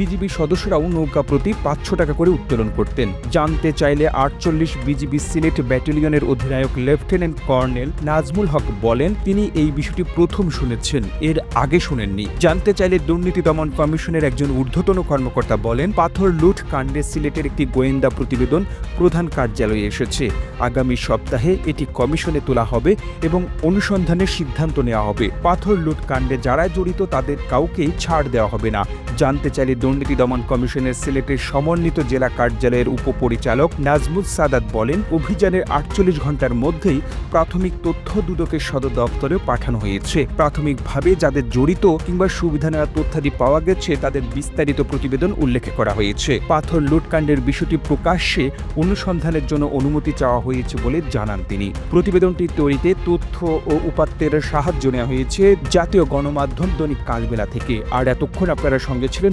BGB সদস্যরাও নৌকা প্রতি পাঁচশো টাকা করে উত্তোলন করতেন। জানতে চাইলে আটচল্লিশ বিজিবি সিলেট ব্যাটালিয়নের অধিনায়ক লেফটেন্যান্ট কর্নেল নাজমুল হক বলেন, তিনি এই বিষয়টি প্রথম শুনেছেন, এর আগে শুনেননি। জানতে চাইলে দুর্নীতি দমন কমিশনের একজন ঊর্ধ্বতন কর্মকর্তা বলেন, পাথর লুট কাণ্ডে সিলেটের একটি গোয়েন্দা প্রতিবেদন প্রধান কার্যালয়ে এসেছে। আগামী সপ্তাহে এটি কমিশনে তোলা হবে এবং অনুসন্ধানের সিদ্ধান্ত নেওয়া হবে। পাথর লুট কাণ্ডে যারা জড়িত তাদের কাউকেই ছাড় দেওয়া হবে না। জানতে চাইলে দুর্নীতি দমন কমিশনের সিলেটের সমন্বিত জেলা কার্যালয়ের উপপরিচালক নাজমুল সাদাত বলেন, অভিযানের আটচল্লিশ ঘণ্টার মধ্যেই প্রাথমিক তথ্য দুদকের সদর দপ্তরে পাঠানো হয়েছে। প্রাথমিকভাবে যাদের জড়িত কিংবা সুবিধা নেওয়ার তথ্যাদি পাওয়া গেছে, তাদের বিস্তারিত প্রতিবেদন উল্লেখ করা হয়েছে। পাথর লুটকাণ্ডের বিষয়টি প্রকাশ্যে অনুসন্ধানের জন্য অনুমতি চাওয়া হয়েছে বলে জানান তিনি। প্রতিবেদনটি তৈরিতে তথ্য ও উপাত্তের সাহায্য নেওয়া হয়েছে জাতীয় গণমাধ্যম দৈনিক কালবেলা থেকে। আর এতক্ষণ আপনারা সঙ্গে ছিলেন